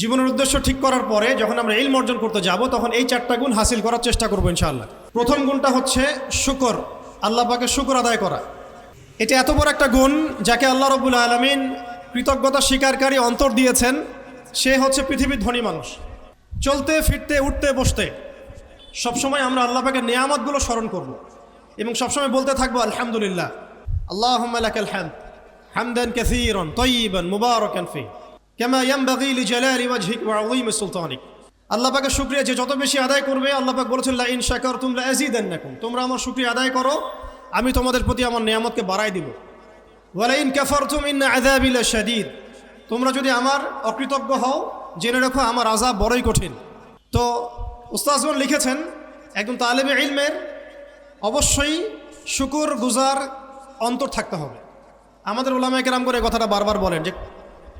জীবনের উদ্দেশ্য ঠিক করার পরে যখন আমরা ইলম অর্জন করতে যাব, তখন এই চারটা গুণ হাসিল করার চেষ্টা করব ইনশাআল্লাহ। প্রথম গুণটা হচ্ছে শুকর, আল্লাহ পাকে শুকর আদায় করা। এটা এত বড় একটা গুণ যাকে আল্লাহ রবুল আলমিন কৃতজ্ঞতা স্বীকারকারী অন্তর দিয়েছেন, সে হচ্ছে পৃথিবীর ধনী মানুষ। চলতে, ফিরতে, উঠতে, বসতে, সবসময় আমরা আল্লাহ পাকের নিয়ামতগুলো স্মরণ করব এবং সবসময় বলতে থাকব, আলহামদুলিল্লাহ আল্লাহ হ্যামদ হামদান কাসীরান তয়্যিবান মুবারাকান ফি। পাকের শুকরিয়া যে যত বেশি আদায় করবে, আল্লাহ পাক বলেছেন, লা ইন শাকারতুম লা আযীদান্নাকুম তোমরা আমার শুকরিয়া আদায় করো, আমি তোমাদের প্রতি আমার নিয়ামতকে বাড়াই দিব। ওয়ালা ইন কাফারতুম ইন্না আযাবি তোমরা যদি আমার অকৃতজ্ঞ হও, জেনে রাখো আমার আযাব বড়ই কঠিন। তো উস্তাজগণ লিখেছেন একজন তালেবে ইলমের, অবশ্যই শুকুর গুজার অন্তর থাকতে হবে। আমাদের ওলামায় কেরাম করে কথাটা বারবার বলেন যে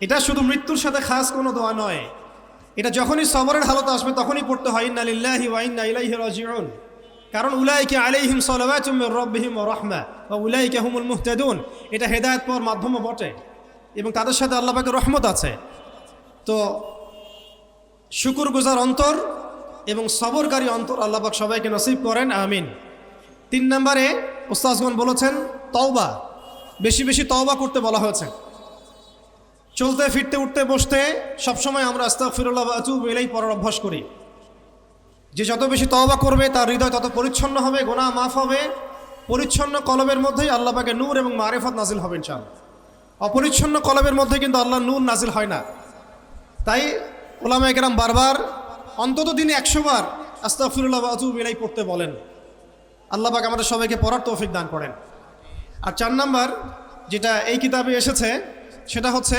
এটা শুধু মৃত্যুর সাথে খাস কোনো দোয়া নয়। এটা যখনই সবরের হালত আসবে, তখনই পড়তে হয়, ইন্না লিল্লাহি ওয়া ইন্না ইলাইহি রাজিউন। কারণ উলাইকে আলাইহিম সালাওয়াতুম মির রাব্বিহিম ওয়া রাহমা, ওয়া উলাইকা হুমুল মুহতাদুন। এটা হেদায়েত পাওয়ার মাধ্যমও বটে এবং তাদের সাথে আল্লাহ পাকের রহমত আছে। তো শুকুর গুজার অন্তর এবং সবরকারী অন্তর আল্লাহ পাক সবাইকে নসিব করেন, আমিন। তিন নম্বরে উস্তাজগণ বলেছেন, তওবা। বেশি বেশি তওবা করতে বলা হয়েছে। চলতে, ফিরতে, উঠতে, বসতে সবসময় আমরা আস্তাগফিরুল্লাহ ওয়া আতুবু ইলাইহি পড়ার অভ্যাস করি। যে যত বেশি তওবা করবে, তার হৃদয় তত পরিচ্ছন্ন হবে গোনা মাফ হবে। পরিচ্ছন্ন কলবের মধ্যেই আল্লাহ পাকে নূর এবং মারেফত নাজিল হবেন চান অপরিচ্ছন্ন কলবের মধ্যে কিন্তু আল্লাহ নূর নাজিল হয় না। তাই ওলামা একরাম বারবার, অন্তত দিনে একশো বার আস্তাগফিরুল্লাহ ওয়া আতুবু ইলাইহি পড়তে বলেন। আল্লাহ পাক আমাদের সবাইকে পড়ার তৌফিক দান করেন। আর চার নাম্বার যেটা এই কিতাবে এসেছে, সেটা হচ্ছে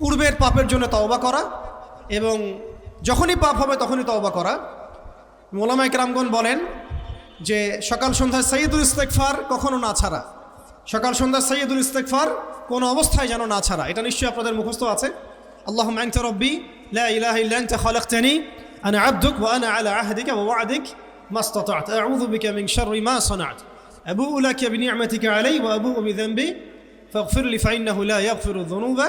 পূর্বের পাপের জন্য তওবা করা এবং যখনই পাপ হবে তখনই তওবা করা। মোলামাইক রামগণ বলেন যে সকাল সন্ধ্যায় সৈয়দুল ইস্তেকফার কখনো না ছাড়া। সকাল সন্ধ্যায় সৈয়দুল ইস্তেকফার কোনো অবস্থায় যেন না ছাড়া। এটা নিশ্চয়ই আপনাদের মুখস্থ আছে। আল্লাহ আনতা রব্বি, লা ইলাহা ইল্লা আনতা খালাকতানি, আনা আবদুক ওয়া আনা আলা আহদিকা ওয়া ওয়া'দিক মা ইসতাতা'ত আউযু বিকা শাররি মা সানা'ত। আবুউ লাকা বিনি'মাতিকা আলাইহি ওয়া আবুউ বিযানবি ফাগফির লি ফাইন্নাহু লা ইয়াগফিরু যুনুবা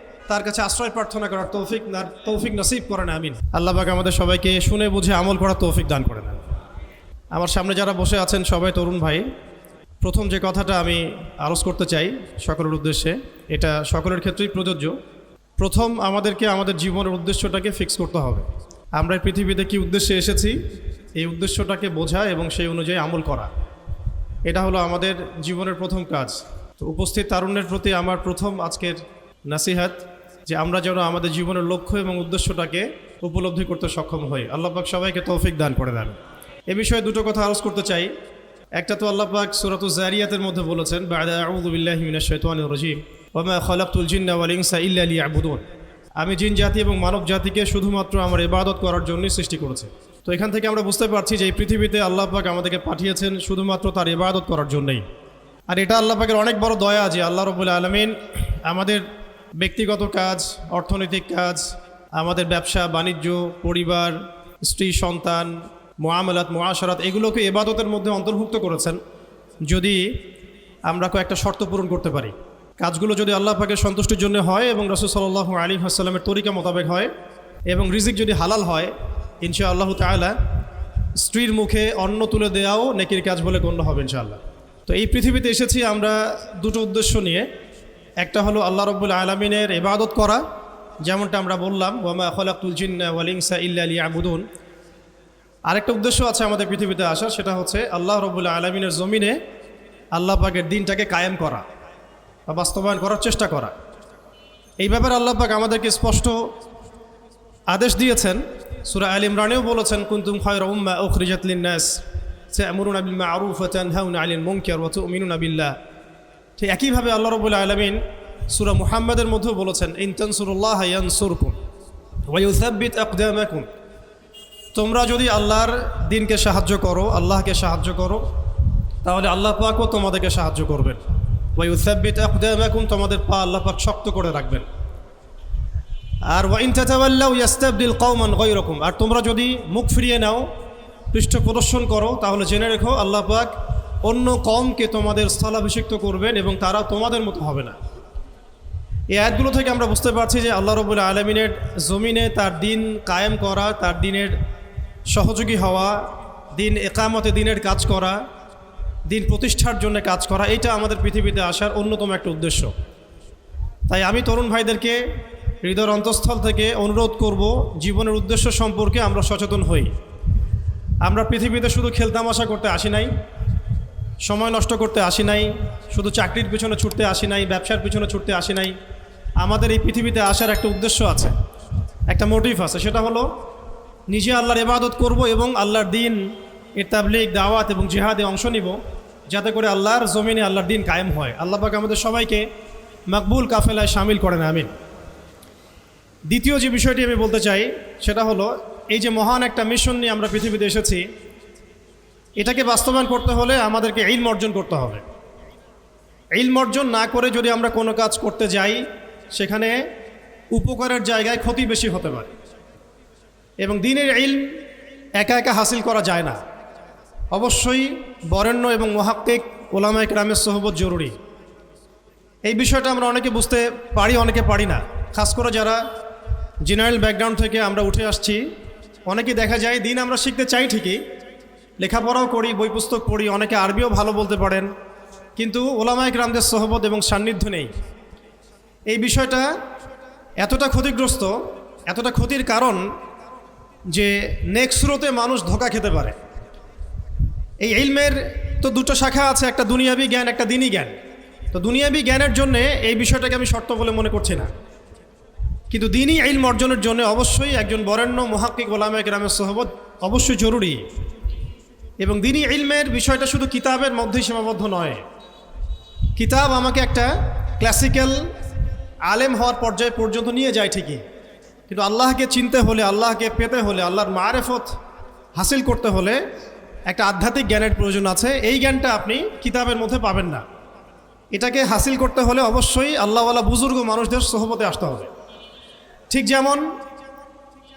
তার কাছে আশ্রয় প্রার্থনা করার তৌফিক না তৌফিক নসিব করেন, আমিন। আল্লাহ পাক আমাদের সবাইকে শুনে বুঝে আমল করার তৌফিক দান করে করেন আমার সামনে যারা বসে আছেন সবাই তরুণ ভাই, প্রথম যে কথাটা আমি আলোচ করতে চাই সকলের উদ্দেশ্যে, এটা সকলের ক্ষেত্রেই প্রযোজ্য। প্রথম আমাদেরকে আমাদের জীবনের উদ্দেশ্যটাকে ফিক্স করতে হবে। আমরা পৃথিবীতে কি উদ্দেশ্যে এসেছি? এই উদ্দেশ্যটাকে বোঝা এবং সেই অনুযায়ী আমল করা। এটা হলো আমাদের জীবনের প্রথম কাজ। তো উপস্থিত তারুণ্যের প্রতি আমার প্রথম আজকের নাসিহাত। যে আমরা যেন আমাদের জীবনের লক্ষ্য এবং উদ্দেশ্যটাকে উপলব্ধি করতে সক্ষম হই। আল্লাহ পাক সবাইকে তৌফিক দান করে দেন। এ বিষয়ে দুটো কথা আলোচ করতে চাই। একটা তো আল্লাহ পাক সুরাত জারিয়াতের মধ্যে বলেছেন, বাদা আউযু বিল্লাহি মিনাশ শাইতানির রাজিম, ওয়া মা খালাকতুল জিন্না ওয়াল ইনসা ইল্লা লিয়াবুদুন। আমি জিন জাতি এবং মানব জাতিকে শুধুমাত্র আমার ইবাদত করার জন্যই সৃষ্টি করেছে। তো এখান থেকে আমরা বুঝতে পারছি যে এই পৃথিবীতে আল্লাহ পাক আমাদেরকে পাঠিয়েছেন শুধুমাত্র তার ইবাদত করার জন্যই। আর এটা আল্লাহ পাকের অনেক বড় দয়া যে আল্লাহ রবুল্লা আলমিন আমাদের ব্যক্তিগত কাজ, অর্থনৈতিক কাজ, আমাদের ব্যবসা, বাণিজ্য, পরিবার, স্ত্রী, সন্তান মোয়ামলাত মোয়াশারাত এগুলোকে এবাদতের মধ্যে অন্তর্ভুক্ত করেছেন। যদি আমরা কয়েকটা শর্ত পূরণ করতে পারি। কাজগুলো যদি আল্লাহ পাকের সন্তুষ্টির জন্য হয় এবং রসুল সাল্লাহ আলী আসসালামের তরিকা মোতাবেক হয় এবং রিজিক যদি হালাল হয় ইনশা আল্লাহ তালা স্ত্রীর মুখে অন্ন তুলে দেওয়াও নেকির কাজ বলে গণ্য হবে ইনশাআল্লাহ। তো এই পৃথিবীতে এসেছি আমরা দুটো উদ্দেশ্য নিয়ে। একটা হলো আল্লাহ রব্বুল আলমিনের ইবাদত করা, যেমনটা আমরা বললাম, ওয়ামা খলাকুল জিন্না ওয়ালিংসা ইল্লা আলী আবুদুন আরেকটা উদ্দেশ্য আছে আমাদের পৃথিবীতে আসা সেটা হচ্ছে আল্লাহ রবুল্লা আলমিনের জমিনে আল্লাহ পাকের দিনটাকে কায়েম করা বা বাস্তবায়ন করার চেষ্টা করা। এই ব্যাপারে আল্লাহ পাক আমাদেরকে স্পষ্ট আদেশ দিয়েছেন। সুরা আল ইমরানেও বলেছেন, কুন্তুম খয়রা উম্মা উখরিজাত লিন্নাস তা'মুরুনা বিল মা'রুফ ওয়া তানহাউনা 'আনিল মুনকার ওয়া তু'মিনুনা বিল্লাহ। ঠিক একইভাবে আল্লাহ রবুল্লা আলমিন সুরা মুহাম্মাদের মধ্যেও বলেছেন, ইন তানসুরুল্লাহ ইয়ানসুরকুম তোমরা যদি আল্লাহর দিনকে সাহায্য করো, আল্লাহকে সাহায্য করো, তাহলে আল্লাহ পাকও তোমাদেরকে সাহায্য করবেন। ওয়াইউসাব্বিত আকদামাকুম, তোমাদের পা আল্লাহ পাক শক্ত করে রাখবেন। আর ওয়াইন তাতাওয়াল্লাউ ইয়াস্তাবদিল কওমান গায়রাকুম। আর তোমরা যদি মুখ ফিরিয়ে নাও, পৃষ্ঠ প্রদর্শন করো, তাহলে জেনে রেখো আল্লাহ পাক অন্য কমকে তোমাদের স্থলাভিষিক্ত করবেন এবং তারা তোমাদের মতো হবে না। এই আয়াতগুলো থেকে আমরা বুঝতে পারছি যে আল্লাহ রবুল্লা আলমিনের জমিনে তার দিন কায়েম করা, তার দিনের সহযোগী হওয়া, দিন একামতে দিনের কাজ করা, দিন প্রতিষ্ঠার জন্য কাজ করা এটা আমাদের পৃথিবীতে আসার অন্যতম একটা উদ্দেশ্য। তাই আমি তরুণ ভাইদেরকে হৃদয়ের অন্তঃস্থল থেকে অনুরোধ করব, জীবনের উদ্দেশ্য সম্পর্কে আমরা সচেতন হই। আমরা পৃথিবীতে শুধু খেলতামাশা করতে আসি নাই সময় নষ্ট করতে আসি নাই, শুধু চাকরির পিছনে ছুটতে আসি নাই, ব্যবসার পিছনে ছুটতে আসি নাই। আমাদের এই পৃথিবীতে আসার একটা উদ্দেশ্য আছে, একটা মোটিভ আছে, সেটা হলো নিজে আল্লাহর ইবাদত করব এবং আল্লাহর দিন, এর তাবলিগ, দাওয়াত এবং জিহাদে অংশ নিব, যাতে করে আল্লাহর জমিনে আল্লাহর দিন কায়েম হয়। আল্লাহ পাক আমাদের সবাইকে মকবুল কাফেলায় সামিল করেন, আমিন। দ্বিতীয় যে বিষয়টি আমি বলতে চাই, সেটা হলো এই যে মহান একটা মিশন নিয়ে আমরা পৃথিবীতে এসেছি এটাকে বাস্তবায়ন করতে হলে আমাদেরকে ইলম অর্জন করতে হবে। ইলম অর্জন না করে যদি আমরা কোনো কাজ করতে যাই, সেখানে উপকারের জায়গায় ক্ষতি বেশি হতে পারে। এবং দিনের ইলম একা একা হাসিল করা যায় না। অবশ্যই বরেণ্য এবং মহাক্কিক ওলামায় গ্রামের সহবত জরুরি। এই বিষয়টা আমরা অনেকে বুঝতে পারি, অনেকে পারি না। খাস করে যারা জেনারেল ব্যাকগ্রাউন্ড থেকে আমরা উঠে আসছি, অনেকে দেখা যায় দিন আমরা শিখতে চাই ঠিকই লেখাপড়াও করি, বই পুস্তক পড়ি, অনেকে আরবিও ভালো বলতে পারেন। কিন্তু ওলামায়ক রামদের সহবত এবং সান্নিধ্য নেই। এই বিষয়টা এতটা ক্ষতিগ্রস্ত, এতটা ক্ষতির কারণ যে নেক্সট স্রোতে মানুষ ধোকা খেতে পারে। এই ইলমের তো দুটো শাখা আছে, একটা দুনিয়াবি জ্ঞান, একটা দিনই জ্ঞান। তো দুনিয়াবি জ্ঞানের জন্য এই বিষয়টাকে আমি শর্ত বলে মনে করছি না। কিন্তু দিনই ইলম অর্জনের জন্য অবশ্যই একজন বরেণ্য, মহাক্কিক ওলামায় গ্রামের সহবত অবশ্যই জরুরি। এবং দিনই ইলমের বিষয়টা শুধু কিতাবের মধ্যেই সীমাবদ্ধ নয়। কিতাব আমাকে একটা ক্লাসিক্যাল আলেম হওয়ার পর্যায়ে পর্যন্ত নিয়ে যায় ঠিকই। কিন্তু আল্লাহকে চিনতে হলে, আল্লাহকে পেতে হলে, আল্লাহর মারেফত হাসিল করতে হলে একটা আধ্যাত্মিক জ্ঞানের প্রয়োজন আছে। এই জ্ঞানটা আপনি কিতাবের মধ্যে পাবেন না। এটাকে হাসিল করতে হলে অবশ্যই আল্লাহওয়ালা বুজুর্গ মানুষদের সহবতে আসতে হবে। ঠিক যেমন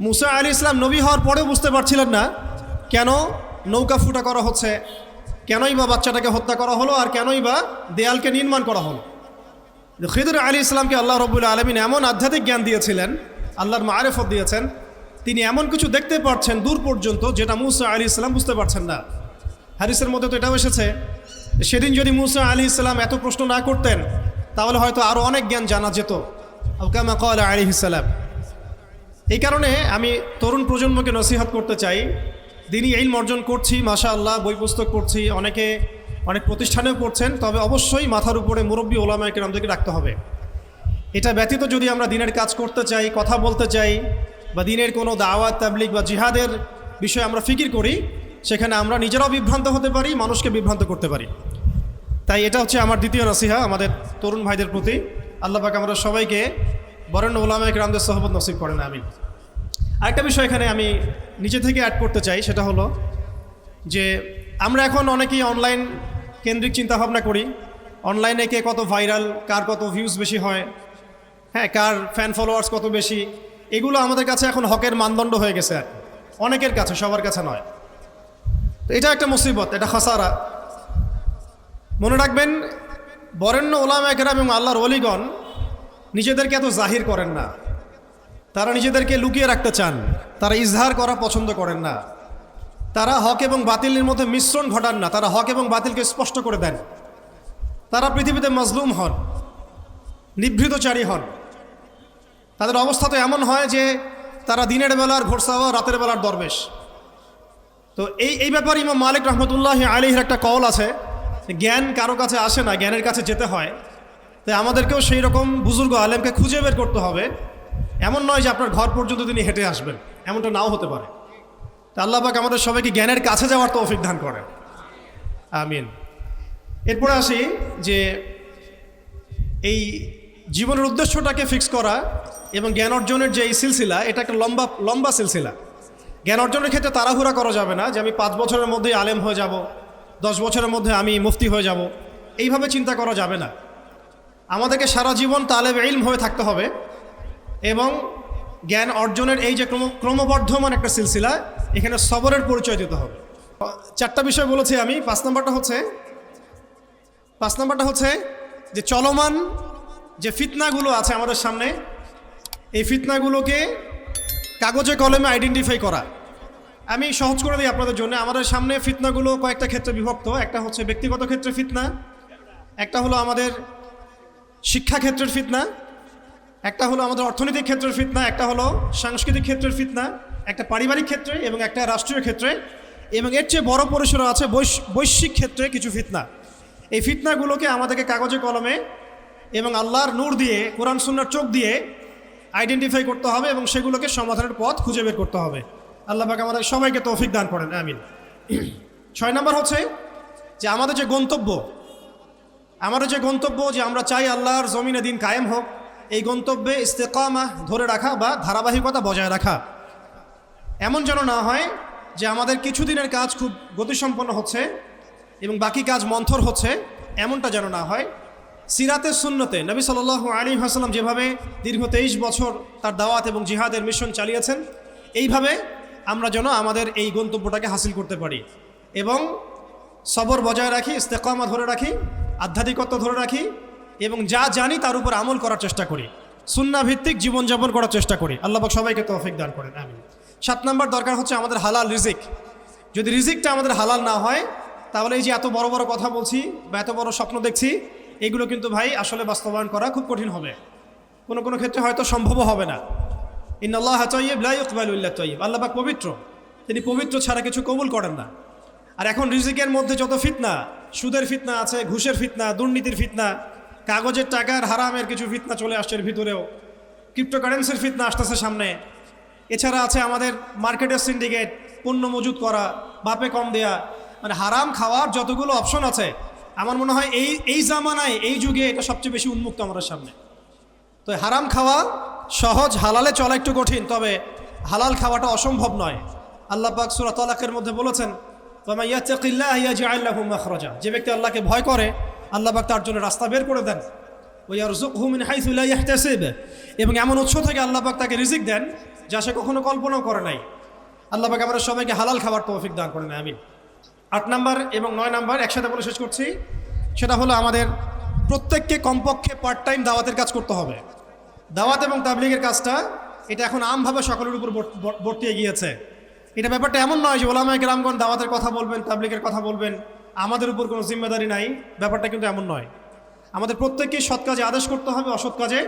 মুসা আলী ইসলাম নবী হওয়ার পরেও বুঝতে পারছিলেন না কেন নৌকা ফুটা করা হচ্ছে, কেনই বা বাচ্চাটাকে হত্যা করা হলো আর কেনই বা দেয়ালকে নির্মাণ করা হলো। খিদুর আলী ইসলামকে আল্লাহ রবুল্লা আলমিন এমন আধ্যাত্মিক জ্ঞান দিয়েছিলেন, আল্লাহর মারেফত দিয়েছেন, তিনি এমন কিছু দেখতে পাচ্ছেন দূর পর্যন্ত যেটা মুসা আলী ইসলাম বুঝতে পারছেন না। হারিসের মধ্যে তো এটাও এসেছে, সেদিন যদি মুসা আলী ইসলাম এত প্রশ্ন না করতেন, তাহলে হয়তো আরও অনেক জ্ঞান জানা যেত। আবকামা কল আলী ইসালাম এই কারণে আমি তরুণ প্রজন্মকে নসিহাত করতে চাই। দিনই এই অর্জন করছি মাশা আল্লাহ বই পুস্তক পড়ছি, অনেকে অনেক প্রতিষ্ঠানেও পড়ছেন, তবে অবশ্যই মাথার উপরে মুরব্বী ওলামায়কে আমাদেরকে রাখতে হবে। এটা ব্যতীত যদি আমরা দিনের কাজ করতে চাই, কথা বলতে চাই, বা দিনের কোনো দাওয়াত তাবলিক বা জিহাদের বিষয়ে আমরা ফিকির করি, সেখানে আমরা নিজেরাও বিভ্রান্ত হতে পারি, মানুষকে বিভ্রান্ত করতে পারি। তাই এটা হচ্ছে আমার দ্বিতীয় নসিহা আমাদের তরুণ ভাইদের প্রতি। আল্লাহ পাক আমরা সবাইকে বরেণ্য ওলামায়ক রামদের সহবত নসিব করেন আমি আরেকটা বিষয় এখানে আমি নিজে থেকে অ্যাড করতে চাই, সেটা হলো যে আমরা এখন অনেকেই অনলাইন কেন্দ্রিক চিন্তাভাবনা করি। অনলাইনে কে কত ভাইরাল কার কত ভিউজ বেশি হয় হ্যাঁ কার ফ্যান ফলোয়ার্স কত বেশি, এগুলো আমাদের কাছে এখন হকের মানদণ্ড হয়ে গেছে আর অনেকের কাছে, সবার কাছে নয়। তো এটা একটা মুসিবত, এটা খসারা। মনে রাখবেন, বরেণ্য ওলাম একরাম এবং আল্লাহর অলিগণ নিজেদেরকে এত জাহির করেন না। তারা নিজেদেরকে লুকিয়ে রাখতে চান। তারা ইজহার করা পছন্দ করেন না। তারা হক এবং বাতিলের মধ্যে মিশ্রণ ঘটান না। তারা হক এবং বাতিলকে স্পষ্ট করে দেন। তারা পৃথিবীতে মজলুম হন, নিভৃতচারী হন। তাদের অবস্থা তো এমন হয় যে তারা দিনের বেলার ঘোরসাওয়া রাতের বেলার দরবেশ। তো এই এই ব্যাপারে ইমাম মালিক রহমতুল্লাহ আলীর একটা কল আছে। জ্ঞান কারও কাছে আসে না, জ্ঞানের কাছে যেতে হয়। তাই আমাদেরকেও সেই রকম বুজুর্গ আলেমকে খুঁজে বের করতে হবে। এমন নয় যে আপনার ঘর পর্যন্ত তিনি হেঁটে আসবেন। এমনটা নাও হতে পারে। তা আল্লাহ পাক আমাদের সবাইকে জ্ঞানের কাছে যাওয়ার তৌফিক দান করেন। আমিন। এরপরে আসি যে এই জীবনের উদ্দেশ্যটাকে ফিক্স করা এবং জ্ঞান অর্জনের যে এই সিলসিলা, এটা একটা লম্বা লম্বা সিলসিলা। জ্ঞান অর্জনের ক্ষেত্রে তাড়াহুড়া করা যাবে না যে আমি পাঁচ বছরের মধ্যেই আলেম হয়ে যাব, দশ বছরের মধ্যে আমি মুফতি হয়ে যাব। এইভাবে চিন্তা করা যাবে না। আমাদেরকে সারা জীবন তালেব ইলম হয়ে থাকতে হবে এবং জ্ঞান অর্জনের এই যে ক্রম ক্রমবর্ধমান একটা সিলসিলা, এখানে সবরের পরিচয় দিতে হবে। চারটা বিষয় বলেছি আমি। পাঁচ নম্বরটা হচ্ছে, পাঁচ নম্বরটা হচ্ছে যে চলমান যে ফিতনাগুলো আছে আমাদের সামনে, এই ফিতনাগুলোকে কাগজে কলমে আইডেন্টিফাই করা। আমি সহজ করে দিই আপনাদের জন্য। আমাদের সামনে ফিতনাগুলো কয়েকটা ক্ষেত্রে বিভক্ত। একটা হচ্ছে ব্যক্তিগত ক্ষেত্রে ফিতনা, একটা হলো আমাদের শিক্ষা ক্ষেত্রের ফিতনা, একটা হলো আমাদের অর্থনৈতিক ক্ষেত্রের ফিতনা, একটা হলো সাংস্কৃতিক ক্ষেত্রের ফিতনা, একটা পারিবারিক ক্ষেত্রে এবং একটা রাষ্ট্রীয় ক্ষেত্রে। এবং এর চেয়ে বড় পরিসরে আছে বৈশ- বৈশ্বিক ক্ষেত্রে কিছু ফিতনা। এই ফিতনাগুলোকে আমাদেরকে কাগজে কলমে এবং আল্লাহর নূর দিয়ে, কোরআন, সুন্নার চোখ দিয়ে আইডেন্টিফাই করতে হবে এবং সেগুলোকে সমাধানের পথ খুঁজে বের করতে হবে। আল্লাহ পাক আমাদের সবাইকে তৌফিক দান করেন, আমিন। ছয় নম্বর হচ্ছে যে আমাদের যে গন্তব্য আমাদের যে গন্তব্য যে আমরা চাই আল্লাহর জমিনে দিন কায়েম হোক, এই গন্তব্যে ইস্তেকামা ধরে রাখা বা ধারাবাহিকতা বজায় রাখা। এমন যেন না হয় যে আমাদের কিছুদিনের কাজ খুব গতিসম্পন্ন হচ্ছে এবং বাকি কাজ মন্থর হচ্ছে, এমনটা যেন না হয়। সিরাতের সুন্নতে নবী সাল আলী হাসলাম যেভাবে দীর্ঘ তেইশ বছর তার দাওয়াত এবং জিহাদের মিশন চালিয়েছেন, এইভাবে আমরা যেন আমাদের এই গন্তব্যটাকে হাসিল করতে পারি এবং সবর বজায় রাখি, ইস্তেকামা ধরে রাখি আধ্যাত্মিকত্ব ধরে রাখি এবং যা জানি তার উপর আমল করার চেষ্টা করি। সুন্না ভিত্তিক জীবনযাপন করার চেষ্টা করি। আল্লাহবাক সবাইকে তৌফিক দান করেন আমি সাত নম্বর দরকার হচ্ছে আমাদের হালাল রিজিক। যদি রিজিকটা আমাদের হালাল না হয়, তাহলে এই যে এত বড় বড় কথা বলছি বা এত বড় স্বপ্ন দেখছি, এগুলো কিন্তু ভাই আসলে বাস্তবায়ন করা খুব কঠিন হবে। কোনো কোনো ক্ষেত্রে হয়তো সম্ভবও হবে না। ইন্নআল্লাহ তৈব লাইকবাল্লাহ তৈব আল্লাহবাক পবিত্র। তিনি পবিত্র ছাড়া কিছু কবুল করেন না। আর এখন রিজিকের মধ্যে যত ফিতনা সুদের ফিতনা আছে, ঘুষের ফিতনা, দুর্নীতির ফিতনা, কাগজের টাকার হারামের কিছু ফিতনা চলে আসছে এর ভিতরেও। ক্রিপ্টোকারেন্সির ফিতনা আসতেছে সামনে। এছাড়া আছে আমাদের মার্কেটের সিন্ডিকেট পণ্য মজুত করা, বাপে কম দেয়া। মানে হারাম খাওয়ার যতগুলো অপশন আছে, আমার মনে হয় এই এই জামানায়, এই যুগে এটা সবচেয়ে বেশি উন্মুক্ত আমাদের সামনে। তো হারাম খাওয়া সহজ, হালালে চলা একটু কঠিন, তবে হালাল খাওয়াটা অসম্ভব নয়। আল্লাহ পাক সুরা তালাকের মধ্যে বলেছেন যে ব্যক্তি আল্লাহকে ভয় করে আল্লাহ তার জন্য রাস্তা বের করে দেন। এবং এমন উৎস থেকে আল্লাহ পাক তাকে রিজিক দেন, যা সে কখনো কল্পনাও করে নাই। আল্লাহ পাক আমরা সবাইকে হালাল খাবার তৌফিক দান করে করেন আমি আট নাম্বার এবং নয় নাম্বার একসাথে বলে শেষ করছি। সেটা হলো আমাদের প্রত্যেককে কমপক্ষে পার্ট টাইম দাওয়াতের কাজ করতে হবে। দাওয়াত এবং তাবলিগের কাজটা, এটা এখন আমভাবে সকলের উপর বর্তিয়ে গিয়েছে এটা ব্যাপারটা এমন নয় যে ওলামায় গ্রামগণ দাওয়াতের কথা বলবেন, তাবলিগের কথা বলবেন, আমাদের উপর কোনো জিম্মেদারি নাই, ব্যাপারটা কিন্তু এমন নয়। আমাদের প্রত্যেককে সৎ কাজে আদেশ করতে হবে, অসৎ কাজে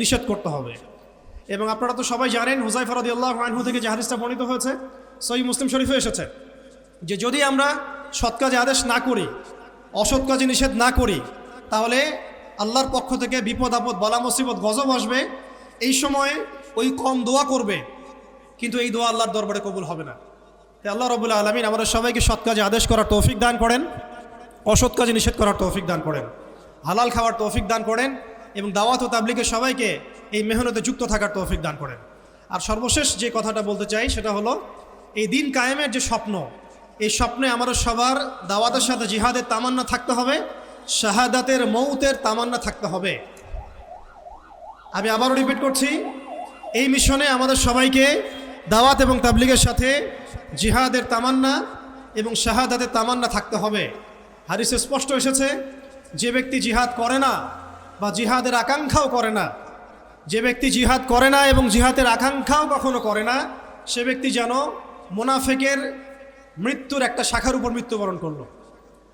নিষেধ করতে হবে। এবং আপনারা তো সবাই জানেন হুজাই ফরাদি আল্লাহ আনহু থেকে যে হাদিসটা বর্ণিত হয়েছে সই মুসলিম শরীফে এসেছে যে যদি আমরা সৎ কাজে আদেশ না করি, অসৎ কাজে নিষেধ না করি, তাহলে আল্লাহর পক্ষ থেকে বিপদ আপদ, বলা মুসিবত, গজব আসবে। এই সময় ওই কম দোয়া করবে। কিন্তু এই দোয়া আল্লাহর দরবারে কবুল হবে না। তাই আল্লাহ রবুল্লা আলমিন আমাদের সবাইকে সৎ কাজে আদেশ করার তৌফিক দান করেন, অসৎ কাজে নিষেধ করার তৌফিক দান করেন, হালাল খাওয়ার তৌফিক দান করেন এবং দাওয়াত ও তাবলিগের সবাইকে এই মেহনতে যুক্ত থাকার তৌফিক দান করেন। আর সর্বশেষ যে কথাটা বলতে চাই সেটা হলো, এই দিন কায়েমের যে স্বপ্ন, এই স্বপ্নে আমাদের সবার দাওয়াতের সাথে জিহাদের তামান্না থাকতে হবে, শাহাদাতের মৌতের তামান্না থাকতে হবে। আমি আবারও রিপিট করছি, এই মিশনে আমাদের সবাইকে দাওয়াত এবং তাবলিগের সাথে জিহাদের তামান্না এবং শাহাদাতের তামান্না থাকতে হবে। হারিসে স্পষ্ট এসেছে, যে ব্যক্তি জিহাদ করে না বা জিহাদের আকাঙ্ক্ষাও করে না, যে ব্যক্তি জিহাদ করে না এবং জিহাদের আকাঙ্ক্ষাও কখনো করে না, সে ব্যক্তি যেন মোনাফেকের মৃত্যুর একটা শাখার উপর মৃত্যুবরণ করল।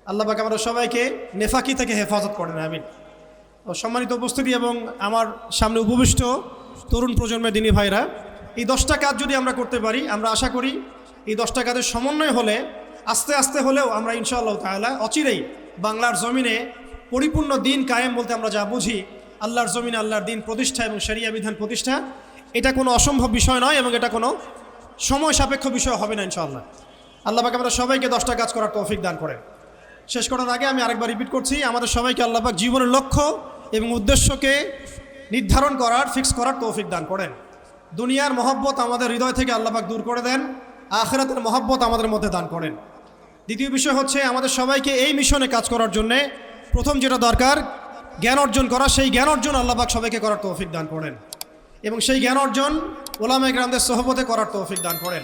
আল্লাহ পাক আমরা সবাইকে নেফাকি থেকে হেফাজত করেন, আমিন। ও সম্মানিত উপস্থিতি এবং আমার সামনে উপবিষ্ট তরুণ প্রজন্মের দিনী ভাইরা এই দশটা কাজ যদি আমরা করতে পারি, আমরা আশা করি এই দশটা কাজের সমন্বয় হলে, আস্তে আস্তে হলেও আমরা ইনশাআল্লাহ তাআলা অচিরেই বাংলার জমিনে পরিপূর্ণ দিন কায়েম বলতে আমরা যা বুঝি, আল্লাহর জমিনে আল্লাহর দিন প্রতিষ্ঠা এবং শরিয়া বিধান প্রতিষ্ঠা, এটা কোনো অসম্ভব বিষয় নয় এবং এটা কোনো সময় সাপেক্ষ বিষয় হবে না ইনশাআল্লাহ। আল্লাহ পাক আমাদের সবাইকে দশটা কাজ করার তৌফিক দান করেন। শেষ করার আগে আমি আরেকবার রিপিট করছি, আমাদের সবাইকে আল্লাহ পাক জীবনের লক্ষ্য এবং উদ্দেশ্যকে নির্ধারণ করার ফিক্স করার তৌফিক দান করেন। দুনিয়ার মহব্বত আমাদের হৃদয় থেকে আল্লাহ পাক দূর করে দেন, আখেরাতের মহব্বত আমাদের মধ্যে দান করেন। দ্বিতীয় বিষয় হচ্ছে আমাদের সবাইকে এই মিশনে কাজ করার জন্যে প্রথম যেটা দরকার, জ্ঞান অর্জন করা, সেই জ্ঞান অর্জন আল্লাহ পাক সবাইকে করার তৌফিক দান করেন। এবং সেই জ্ঞান অর্জন ওলামে গ্রামদের সহবতে করার তৌফিক দান করেন।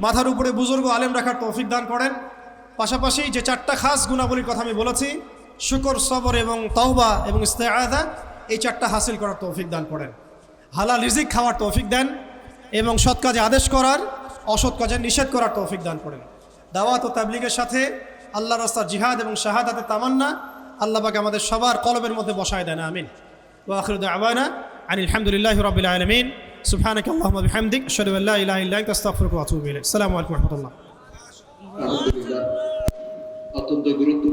মাথার উপরে বুজুর্গ আলেম রাখার তৌফিক দান করেন। পাশাপাশি যে চারটা খাস গুণাবলীর কথা আমি বলেছি, শুকর, সবর এবং তওবা এবং ইস্তেআদা এই চারটা হাসিল করার তৌফিক দান করেন। হালাল রিজিক খাওয়ার তৌফিক দেন এবং সৎ কাজে আদেশ করার, অসৎ কাজে নিষেধ করার তৌফিক দান করেন। দাওয়াত ও তাবলিগের সাথে আল্লাহ রাস্তার জিহাদ এবং শাহাদাতে তামান্না আল্লাহকে আমাদের সবার কলবের মধ্যে বসায় দেন, আমিন। ওয়াখরুদ আবায়না আনিল হামদুলিল্লাহ রবিল আলমিন। সুফানক আল্লাহ হামদিক শরুল্লাহ ইলাহ ইল্লাহ আসসালামু আলাইকুম রহমতুল্লাহ। অত্যন্ত গুরুত্ব